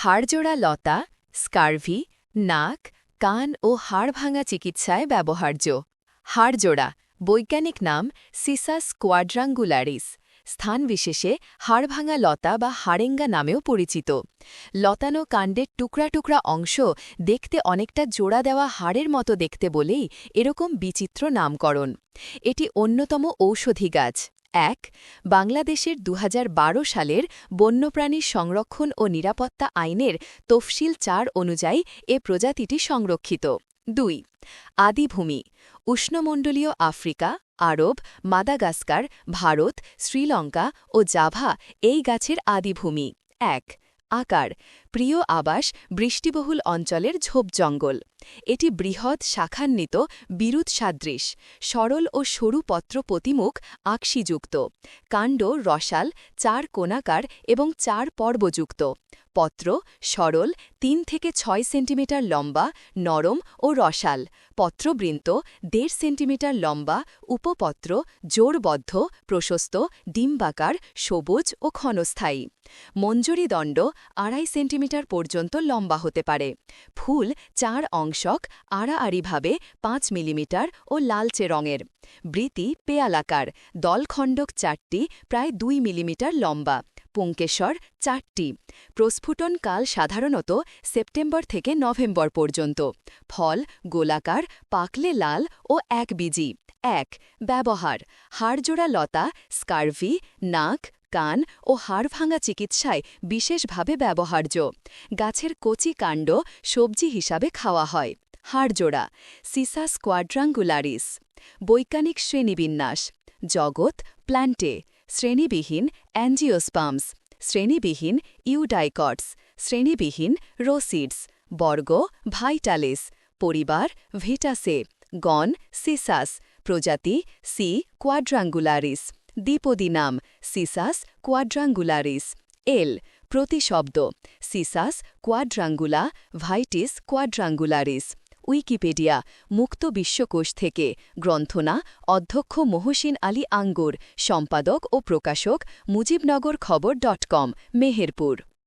হাড়জোড়া লতা, scurvy, নাক, কান ও হাড় ভাঙা চিকিৎসায় ব্যবহার্য। হাড়জোড়া, বৈজ্ঞানিক নাম সিসাস কোয়াড্রাঙ্গুলারিস, স্থান বিশেষে হাড়ভাঙা লতা বা হাড়েঙ্গা নামেও পরিচিত। লতানো কাণ্ডের টুকরা টুকরা অংশ দেখতে অনেকটা জোড়া দেওয়া হাড়ের মতো দেখতে বলেই এরকম বিচিত্র নামকরণ। এটি অন্যতম ঔষধি গাছ। এক, বাংলাদেশের দু হাজার বারো সালের বন্যপ্রাণী সংরক্ষণ ও নিরাপত্তা আইনের তফসিল চার অনুযায়ী এ প্রজাতিটি সংরক্ষিত। দুই, আদিভূমি, উষ্ণমণ্ডলীয় আফ্রিকা, আরব, মাদাগাস্কার, ভারত, শ্রীলঙ্কা ও জাভা এই গাছের আদিভূমি। এক, আকার, প্রিয় আবাস, বৃষ্টিবহুল অঞ্চলের ঝোপ জঙ্গল। এটি বৃহৎ শাখান্বিত বিরুৎ সাদৃশ, সরল ও সরু পত্র প্রতিমুখ আকশিযুক্ত, কাণ্ড রসাল, চার কোনাকার এবং চার পর্বযুক্ত। পত্র সরল, তিন থেকে ছয় সেন্টিমিটার লম্বা, নরম ও রসাল। পত্রবৃন্ত দেড় সেন্টিমিটার লম্বা, উপপত্র জোরবদ্ধ প্রশস্ত, ডিম্বাকার, সবুজ ও ক্ষণস্থায়ী। মঞ্জুরিদণ্ড আড়াই সেন্টিমিটার পর্যন্ত লম্বা হতে পারে। ফুল চার অংশক আড়াআড়িভাবে পাঁচ মিলিমিটার ও লালচে রঙের। বৃতি পেয়ালাকার, দলখণ্ডক চারটি, প্রায় দুই মিলিমিটার লম্বা। পুঙ্কেশ্বর, চারটি। প্রস্ফুটন কাল সাধারণত সেপ্টেম্বর থেকে নভেম্বর পর্যন্ত। ফল, গোলাকার, পাকলে লাল ও এক বিজি। এক, ব্যবহার। হাড়জোড়া লতা, স্কার্ভি, নাক কান ও হাড় ভাঙা চিকিৎসায় বিশেষভাবে ব্যবহার্য। গাছের কচি কাণ্ড সবজি হিসাবে খাওয়া হয়। হাড়জোড়া, সিসাস কোয়াড্রাঙ্গুলারিস, বৈজ্ঞানিক শ্রেণীবিন্যাস, জগৎ, প্ল্যান্টে, শ্রেণীবিহীন অ্যাঞ্জিওস্পামস শ্রেণীবিহীন ইউডাইকটস, শ্রেণীবিহীন রোসিডস, বর্গ, ভাইটালিস, পরিবার, ভিটাসে, গণ, সিসাস, প্রজাতি, সি কোয়াড্রাঙ্গুলারিস। দ্বিপদী নাম সিসাস কোয়াড্রাঙ্গুলারিস। এল, প্রতিশব্দ, সিসাস কোয়াড্রাঙ্গুলা ভাইটিস কোয়াড্রাঙ্গুলারিস। উইকিপিডিয়া, মুক্ত বিশ্বকোষ থেকে, গ্রন্থনা, অধ্যক্ষ মহসিন আলী আঙ্গুর, সম্পাদক ও প্রকাশক মুজিবনগর খবর ডট কম, মেহেরপুর।